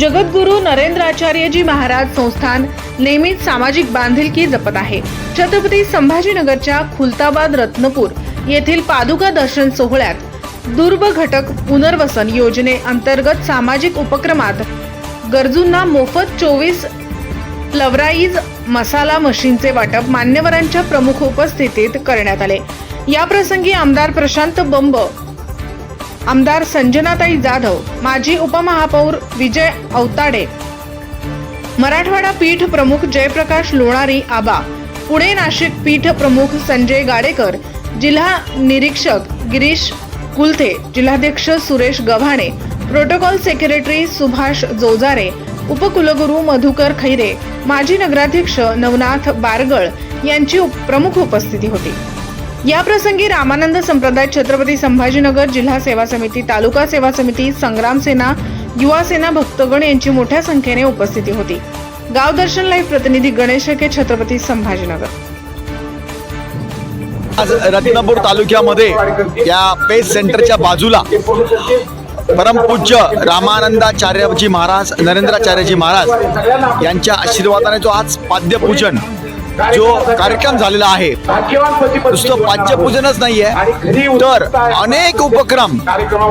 जगद्गुरू नरेंद्राचार्यजी महाराज संस्थान नेहमीच सामाजिक बांधिलकी जपत आहे. छत्रपती संभाजीनगरच्या खुलताबाद रत्नपूर येथील पादुका दर्शन सोहळ्यात दुर्ब घटक पुनर्वसन योजनेअंतर्गत सामाजिक उपक्रमात गरजूंना मोफत चोवीस फ्लवराईज मसाला मशीनचे वाटप मान्यवरांच्या प्रमुख उपस्थितीत करण्यात आले. याप्रसंगी आमदार प्रशांत बंब आमदार संजनाताई जाधव माजी उपमहापौर विजय अवताडे मराठवाडा पीठ प्रमुख जयप्रकाश लोणारी आबा पुणे नाशिक पीठ प्रमुख संजय गाडेकर जिल्हा निरीक्षक गिरीश कुलथे जिल्हाध्यक्ष सुरेश गव्हाणे प्रोटोकॉल सेक्रेटरी सुभाष जोजारे उपकुलगुरू मधुकर खैरे माजी नगराध्यक्ष नवनाथ बारगळ यांची उप- प्रमुख उपस्थिती होती. याप्रसंगी रामानंद संप्रदाय छत्रपती संभाजीनगर जिल्हा सेवा समिती तालुका सेवा समिती संग्राम सेना युवा सेना भक्तगण यांची मोठ्या संख्येने उपस्थिती होती. गाव दर्शन लाईव्ह प्रतिनिधी गणेश के छत्रपती संभाजीनगर. आज रत्नापूर तालुक्यामध्ये या पेस सेंटरच्या बाजूला परमपूज्य रामानंदाचार्यजी महाराज नरेंद्राचार्यजी महाराज यांच्या आशीर्वादाने जो आज पाद्यपूजन जो कार्यक्रम झालेला आहे. नुसतं पाद्यपूजनच नाहीये. तर अनेक उपक्रम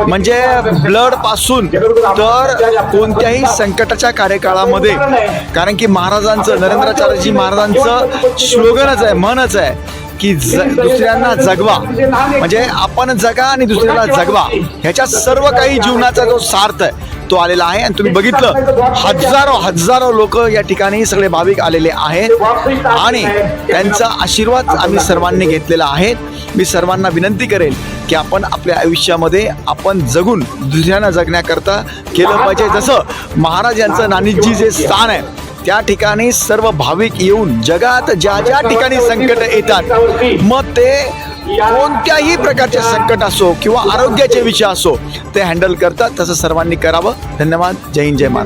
म्हणजे ब्लडपासून तर कोणत्याही संकटाच्या कार्यकाळामध्ये कारण की महाराजांचं नरेंद्राचार्यजी महाराजांचं स्लोगनच आहे म्हणच आहे की ज दुसऱ्यांना जगवा. म्हणजे आपण जगा आणि दुसऱ्याला जगवा. ह्याच्या सर्व काही जीवनाचा जो सार्थ आहे तो आलेला आहे. आणि तुम्ही बघितलं हजारो हजारो लोक या ठिकाणी सगळे भाविक आलेले आहेत. आणि त्यांचा आशीर्वाद आम्ही सर्वांनी घेतलेला आहे. मी सर्वांना विनंती करेल की आपण आपल्या आयुष्यामध्ये आपण जगून दुसऱ्यांना जगण्याकरता केलं पाहिजे. जसं महाराज यांचं नानीजी जे स्थान आहे त्या ठिकाणी सर्व भाविक येऊन जगात ज्या ज्या ठिकाणी संकट येतात मग ते कोणत्याही प्रकारचे संकट असो किंवा आरोग्याचे विषय असो ते हँडल करतात. तसं सर्वांनी करावं. धन्यवाद. जय हिंद जय महाराज